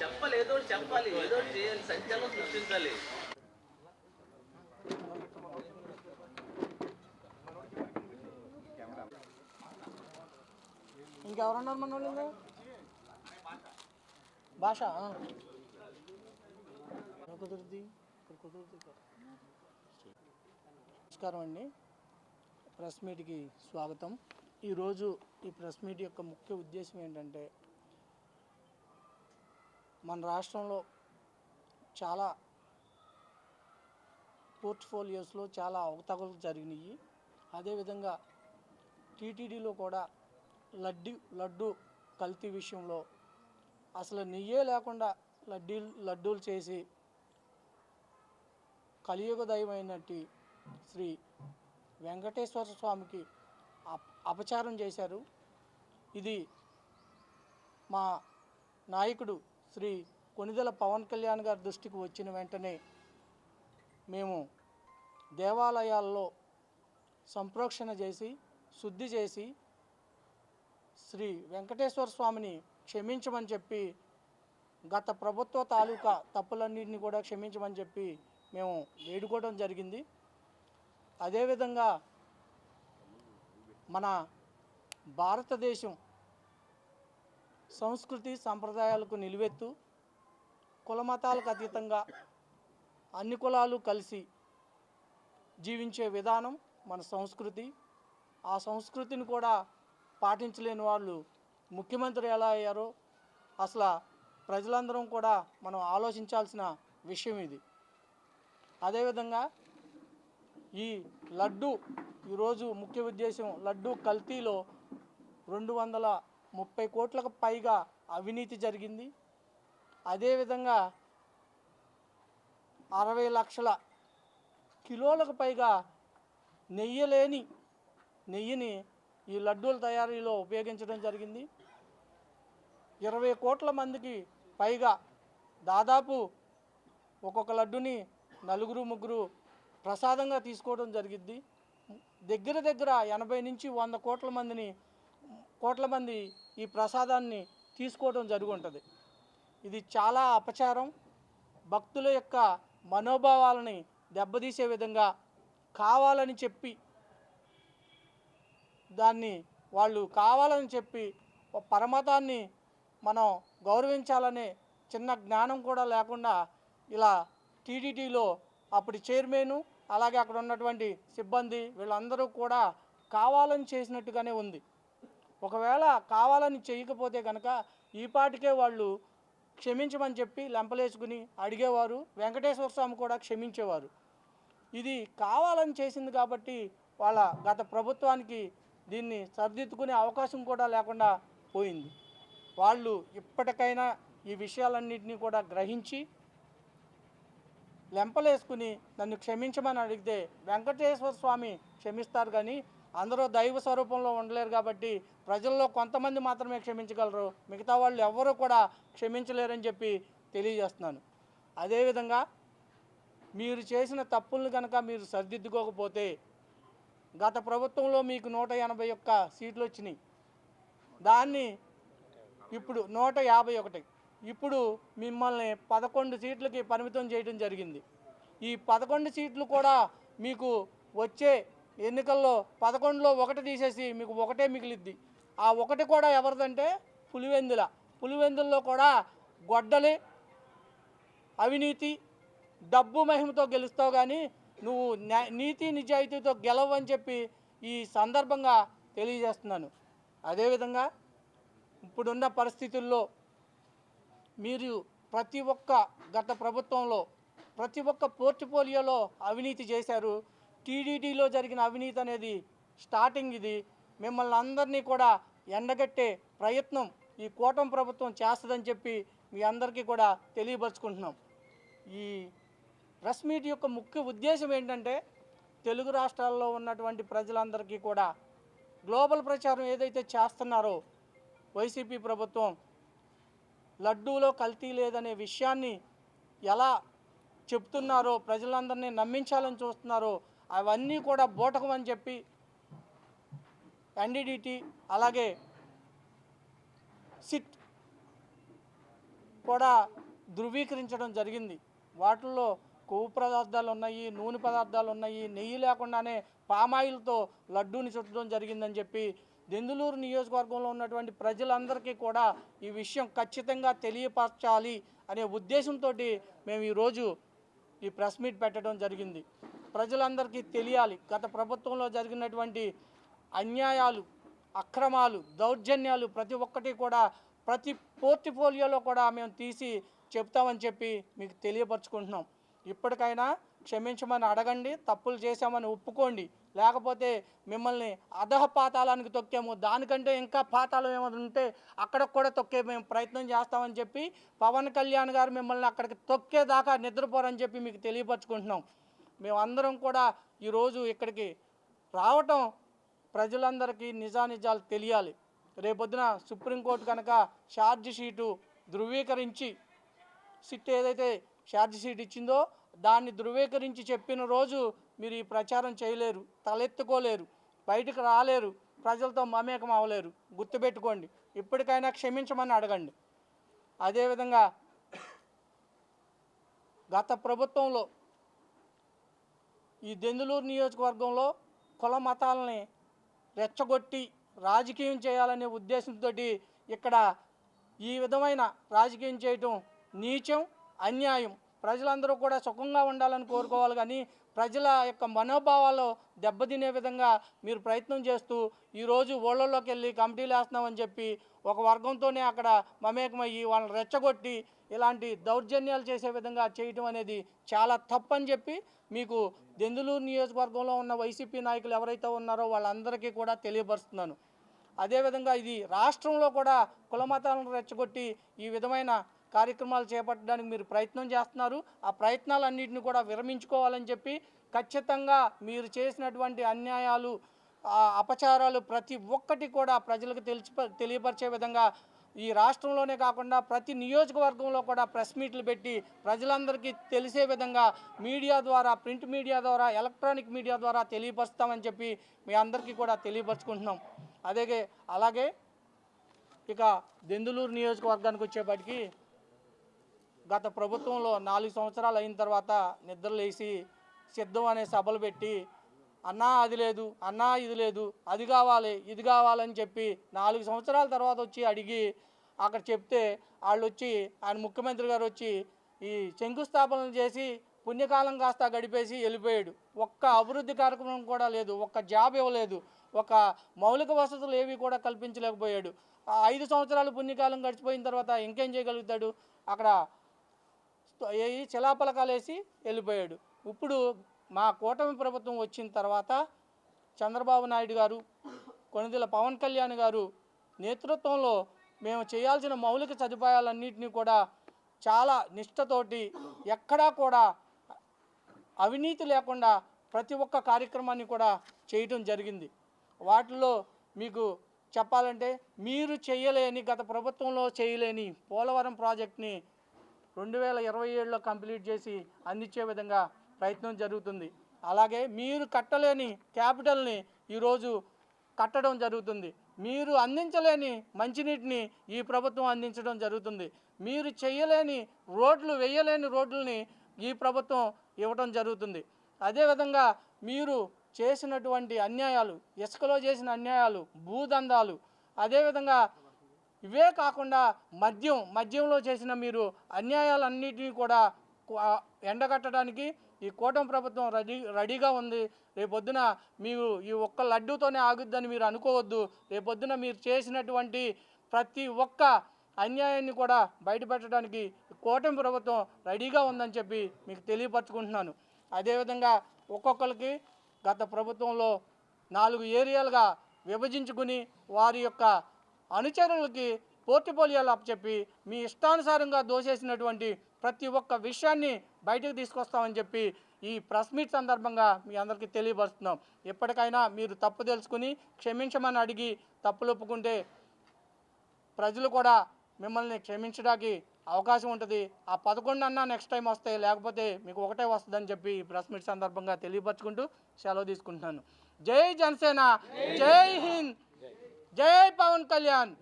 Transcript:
చెప్పాలి. ఏదో చెప్పాలి ఏదో చేయాలి. సంచలనం సృష్టించాలి. ఇంకెవరున్నారు మన వాళ్ళు భాష ఆ. ఎలా కుదురుద్ది కుదురుద్ది నమస్కారం అండి. ప్రెస్ మీట్కి స్వాగతం. ఈరోజు ఈ ప్రెస్ మీట్ యొక్క ముఖ్య ఉద్దేశం ఏంటంటే మన రాష్ట్రంలో చాలా పోర్ట్ఫోలియోస్లో చాలా అవతగలు జరిగినాయి. అదేవిధంగా టీటీడీలో కూడా లడ్డు లడ్డు కల్తీ విషయంలో అసలు నెయ్యే లేకుండా లడ్డీ లడ్డూలు చేసి కలియుగ దైవమైనట్టు శ్రీ వెంకటేశ్వర స్వామికి అప అపచారం చేశారు. ఇది మా నాయకుడు శ్రీ కొనిదెల పవన్ కళ్యాణ్ గారి దృష్టికి వచ్చిన వెంటనే మేము దేవాలయాల్లో సంప్రోక్షణ చేసి శుద్ధి చేసి శ్రీ వెంకటేశ్వర స్వామిని క్షమించమని చెప్పి గత ప్రభుత్వ తాలూకా తప్పులన్నింటినీ కూడా క్షమించమని చెప్పి మేము వేడుకోవడం జరిగింది. అదేవిధంగా మన భారతదేశం సంస్కృతి సంప్రదాయాలకు నిలువెత్తు కులమతాలకు అతీతంగా అన్ని కులాలు కలిసి జీవించే విధానం మన సంస్కృతి. ఆ సంస్కృతిని కూడా పాటించలేని వాళ్ళు ముఖ్యమంత్రి ఎలా అయ్యారో అసలు ప్రజలందరం కూడా మనం ఆలోచించాల్సిన విషయం ఇది. అదేవిధంగా ఈ లడ్డు ఈరోజు ముఖ్య ఉద్దేశం లడ్డు కల్తీలో రెండు వందల ముప్పై కోట్లకు పైగా అవినీతి జరిగింది. అదేవిధంగా అరవై లక్షల కిలోలకు పైగా నెయ్యి లేని నెయ్యిని ఈ లడ్డూల తయారీలో ఉపయోగించడం జరిగింది. ఇరవై కోట్ల మందికి పైగా దాదాపు ఒక్కొక్క లడ్డుని నలుగురు ముగ్గురు ప్రసాదంగా తీసుకోవడం జరిగింది. దగ్గర దగ్గర ఎనభై నుంచి వంద కోట్ల మందిని కోట్ల మంది ఈ ప్రసాదాన్ని తీసుకోవడం జరుగుంటుంది. ఉంటుంది ఇది చాలా అపచారం. భక్తుల యొక్క మనోభావాలని దెబ్బతీసే విధంగా కావాలని చెప్పి దాన్ని వాళ్ళు కావాలని చెప్పి ఒక పరమతాన్ని మనం గౌరవించాలనే చిన్న జ్ఞానం కూడా లేకుండా ఇలా టీడీటీలో అప్పుడు చైర్మన్ అలాగే అక్కడ ఉన్నటువంటి సిబ్బంది వీళ్ళందరూ కూడా కావాలని చేసినట్టుగానే ఉంది. ఒకవేళ కావాలని చేయకపోతే కనుక ఈ పాటికే వాళ్ళు క్షమించమని చెప్పి లెంపలేసుకుని అడిగేవారు వెంకటేశ్వర స్వామి కూడా క్షమించేవారు. ఇది కావాలని చేసింది కాబట్టి వాళ్ళ గత ప్రభుత్వానికి దీన్ని సరిదిద్దుకునే అవకాశం కూడా లేకుండా పోయింది. వాళ్ళు ఇప్పటికైనా ఈ విషయాలన్నింటినీ కూడా గ్రహించి లెంపలేసుకుని నన్ను క్షమించమని అడిగితే వెంకటేశ్వర స్వామి క్షమిస్తారు కానీ అందరూ దైవ స్వరూపంలో ఉండలేరు కాబట్టి ప్రజల్లో కొంతమంది మాత్రమే క్షమించగలరు. మిగతా వాళ్ళు ఎవ్వరూ కూడా క్షమించలేరని చెప్పి తెలియజేస్తున్నాను. అదేవిధంగా మీరు చేసిన తప్పులను కనుక మీరు సరిదిద్దుకోకపోతే గత ప్రభుత్వంలో మీకు నూట ఎనభై ఒక్క సీట్లు వచ్చినాయి. దాన్ని ఇప్పుడు నూట యాభై ఒకటి. ఇప్పుడు మిమ్మల్ని పదకొండు సీట్లకి పరిమితం చేయడం జరిగింది. ఈ పదకొండు సీట్లు కూడా మీకు వచ్చే ఎన్నికల్లో పదకొండులో ఒకటి తీసేసి మీకు ఒకటే మిగిలిద్ది. ఆ ఒకటి కూడా ఎవరిదంటే పులివెందుల. పులివెందుల్లో కూడా గొడ్డలి అవినీతి డబ్బు మహిమతో గెలుస్తావు కానీ నువ్వు నీతి నిజాయితీతో గెలవని చెప్పి ఈ సందర్భంగా తెలియజేస్తున్నాను. అదేవిధంగా ఇప్పుడున్న పరిస్థితుల్లో మీరు ప్రతి ఒక్క గత ప్రభుత్వంలో ప్రతి ఒక్క పోర్ట్ఫోలియోలో అవినీతి చేశారు. టీడీటీలో జరిగిన అవినీతి అనేది స్టార్టింగ్ ఇది. మిమ్మల్ని అందరినీ కూడా ఎండగట్టే ప్రయత్నం ఈ కూటమి ప్రభుత్వం చేస్తుందని చెప్పి మీ అందరికీ కూడా తెలియపరుచుకుంటున్నాం. ఈ ప్రెస్ మీట్ యొక్క ముఖ్య ఉద్దేశం ఏంటంటే తెలుగు రాష్ట్రాల్లో ఉన్నటువంటి ప్రజలందరికీ కూడా గ్లోబల్ ప్రచారం ఏదైతే చేస్తున్నారో వైసీపీ ప్రభుత్వం లడ్డూలో కల్తీ లేదనే విషయాన్ని ఎలా చెప్తున్నారో ప్రజలందరినీ నమ్మించాలని చూస్తున్నారో అవన్నీ కూడా బూటకం అని చెప్పి ఎన్డీడీటీ అలాగే సిట్ కూడా ధృవీకరించడం జరిగింది. వాటిల్లో కొవ్వు పదార్థాలు ఉన్నాయి నూనె పదార్థాలు ఉన్నాయి నెయ్యి లేకుండానే పామాయిల్తో లడ్డూని చుట్టడం జరిగిందని చెప్పి దెందులూరు నియోజకవర్గంలో ఉన్నటువంటి ప్రజలందరికీ కూడా ఈ విషయం ఖచ్చితంగా తెలియపరచాలి అనే ఉద్దేశంతో మేము ఈరోజు ఈ ప్రెస్ మీట్ పెట్టడం జరిగింది. ప్రజలందరికీ తెలియాలి గత ప్రభుత్వంలో జరిగినటువంటి అన్యాయాలు అక్రమాలు దౌర్జన్యాలు ప్రతి ఒక్కటి కూడా ప్రతి పోర్టిఫోలియోలో కూడా మేము తీసి చెప్తామని చెప్పి మీకు తెలియపరచుకుంటున్నాం. ఇప్పటికైనా క్షమించమని అడగండి తప్పులు చేశామని ఒప్పుకోండి. లేకపోతే మిమ్మల్ని అధహ పాతాళానికి తొక్కాము. దానికంటే ఇంకా పాతాళం ఏమైనా ఉంటే అక్కడికి కూడా తొక్కే మేము ప్రయత్నం చేస్తామని చెప్పి పవన్ కళ్యాణ్ గారు మిమ్మల్ని అక్కడికి తొక్కేదాకా నిద్రపోరని చెప్పి మీకు తెలియపరచుకుంటున్నాం. మేమందరం కూడా ఈరోజు ఇక్కడికి రావటం ప్రజలందరికీ నిజానిజాలు తెలియాలి. రేపొద్దున సుప్రీంకోర్టు కనుక ఛార్జ్ షీటు ధృవీకరించి సిట్ ఏదైతే ఛార్జ్ షీట్ ఇచ్చిందో దాన్ని ధృవీకరించి చెప్పిన రోజు మీరు ఈ ప్రచారం చేయలేరు తలెత్తుకోలేరు బయటకు రాలేరు ప్రజలతో మమేకం అవ్వలేరు. గుర్తుపెట్టుకోండి ఇప్పటికైనా క్షమించమని అడగండి. అదేవిధంగా గత ప్రభుత్వంలో ఈ దెందులూరు నియోజకవర్గంలో కుల మతాలని రెచ్చగొట్టి రాజకీయం చేయాలనే ఉద్దేశంతో ఇక్కడ ఈ విధమైన రాజకీయం చేయటం నీచం అన్యాయం. ప్రజలందరూ కూడా సుఖంగా ఉండాలని కోరుకోవాలి కానీ ప్రజల యొక్క మనోభావాలు దెబ్బతినే విధంగా మీరు ప్రయత్నం చేస్తూ ఈరోజు ఓళ్ళల్లోకి వెళ్ళి కమిటీలు వేస్తున్నామని చెప్పి ఒక వర్గంతోనే అక్కడ మమేకమయ్యి వాళ్ళని రెచ్చగొట్టి ఇలాంటి దౌర్జన్యాలు చేసే విధంగా చేయటం అనేది చాలా తప్పని చెప్పి మీకు దెందులూరు నియోజకవర్గంలో ఉన్న వైసీపీ నాయకులు ఎవరైతే ఉన్నారో వాళ్ళందరికీ కూడా తెలియపరుస్తున్నాను. అదేవిధంగా ఇది రాష్ట్రంలో కూడా కులమతాలను రెచ్చగొట్టి ఈ విధమైన కార్యక్రమాలు చేపట్టడానికి మీరు ప్రయత్నం చేస్తున్నారు. ఆ ప్రయత్నాలన్నింటినీ కూడా విరమించుకోవాలని చెప్పి ఖచ్చితంగా మీరు చేసినటువంటి అన్యాయాలు అపచారాలు ప్రతి ఒక్కటి కూడా ప్రజలకు తెలిసి తెలియపరిచే విధంగా ఈ రాష్ట్రంలోనే కాకుండా ప్రతి నియోజకవర్గంలో కూడా ప్రెస్ మీట్లు పెట్టి ప్రజలందరికీ తెలిసే విధంగా మీడియా ద్వారా ప్రింట్ మీడియా ద్వారా ఎలక్ట్రానిక్ మీడియా ద్వారా తెలియపరుస్తామని చెప్పి మీ అందరికీ కూడా తెలియపరుచుకుంటున్నాం. అదే అలాగే ఇక దెందులూరు నియోజకవర్గానికి వచ్చేప్పటికి గత ప్రభుత్వంలో నాలుగు సంవత్సరాలు అయిన తర్వాత నిద్రలేసి సిద్ధం అనే సభలు పెట్టి అన్నా అది లేదు అన్నా ఇది లేదు అది కావాలి ఇది కావాలని చెప్పి నాలుగు సంవత్సరాల తర్వాత వచ్చి అడిగి అక్కడ చెప్తే వాళ్ళు వచ్చి ఆయన ముఖ్యమంత్రి గారు వచ్చి ఈ శంకుస్థాపనలు చేసి పుణ్యకాలం కాస్త గడిపేసి వెళ్ళిపోయాడు. ఒక్క అభివృద్ధి కార్యక్రమం కూడా లేదు ఒక్క జాబ్ ఇవ్వలేదు ఒక మౌలిక వసతులు ఏవి కూడా కల్పించలేకపోయాడు. ఆ ఐదు సంవత్సరాలు పుణ్యకాలం గడిచిపోయిన తర్వాత ఇంకేం చేయగలుగుతాడు? అక్కడ ఏ చిలాపలకాలేసి వెళ్ళిపోయాడు. ఇప్పుడు మా కూటమి ప్రభుత్వం వచ్చిన తర్వాత చంద్రబాబు నాయుడు గారు కొనిదెల పవన్ కళ్యాణ్ గారు నేతృత్వంలో మేము చేయాల్సిన మౌలిక సదుపాయాలన్నింటినీ కూడా చాలా నిష్ఠతోటి ఎక్కడా కూడా అవినీతి లేకుండా ప్రతి ఒక్క కార్యక్రమాన్ని కూడా చేయటం జరిగింది. వాటిలో మీకు చెప్పాలంటే మీరు చేయలేని గత ప్రభుత్వంలో చేయలేని పోలవరం ప్రాజెక్ట్ని రెండు వేల ఇరవై ఏడులో కంప్లీట్ చేసి అందించే విధంగా ప్రయత్నం జరుగుతుంది. అలాగే మీరు కట్టలేని క్యాపిటల్ని ఈరోజు కట్టడం జరుగుతుంది. మీరు అందించలేని మంచినీటిని ఈ ప్రభుత్వం అందించడం జరుగుతుంది. మీరు చేయలేని రోడ్లు వేయలేని రోడ్లని ఈ ప్రభుత్వం ఇవ్వడం జరుగుతుంది. అదేవిధంగా మీరు చేసినటువంటి అన్యాయాలు ఇసుకలో చేసిన అన్యాయాలు భూదందాలు అదేవిధంగా ఇవే కాకుండా మద్యం మద్యంలో చేసిన మీరు అన్యాయాలన్నింటినీ కూడా ఎండగట్టడానికి ఈ కూటమి ప్రభుత్వం రెడీ రెడీగా ఉంది. రేపొద్దున మీరు ఈ ఒక్క లడ్డూతోనే ఆగుద్దని మీరు అనుకోవద్దు. రేపొద్దున మీరు చేసినటువంటి ప్రతి ఒక్క అన్యాయాన్ని కూడా బయటపెట్టడానికి ఈ కూటమి ప్రభుత్వం రెడీగా ఉందని చెప్పి మీకు తెలియపరచుకుంటున్నాను. అదేవిధంగా ఒక్కొక్కరికి గత ప్రభుత్వంలో నాలుగు ఏరియాలుగా విభజించుకుని వారి యొక్క అనుచరులకి పోర్టిపోలియోలు అప్పచెప్పి మీ ఇష్టానుసారంగా దోషేసినటువంటి ప్రతి ఒక్క విషయాన్ని బయటకు తీసుకొస్తామని చెప్పి ఈ ప్రెస్ మీట్ సందర్భంగా మీ అందరికీ తెలియపరుస్తున్నాం. ఎప్పటికైనా మీరు తప్పు తెలుసుకుని క్షమించమని అడిగి తప్పులు ఒప్పుకుంటే ప్రజలు కూడా మిమ్మల్ని క్షమించడానికి అవకాశం ఉంటుంది. ఆ పదకొండు అన్నా నెక్స్ట్ టైం వస్తాయి లేకపోతే మీకు ఒకటే వస్తుందని చెప్పి ఈ ప్రెస్ మీట్ సందర్భంగా తెలియపరచుకుంటూ సెలవు తీసుకుంటున్నాను. జై జనసేన జై హింద్. జై పవన్ కళ్యాణ్.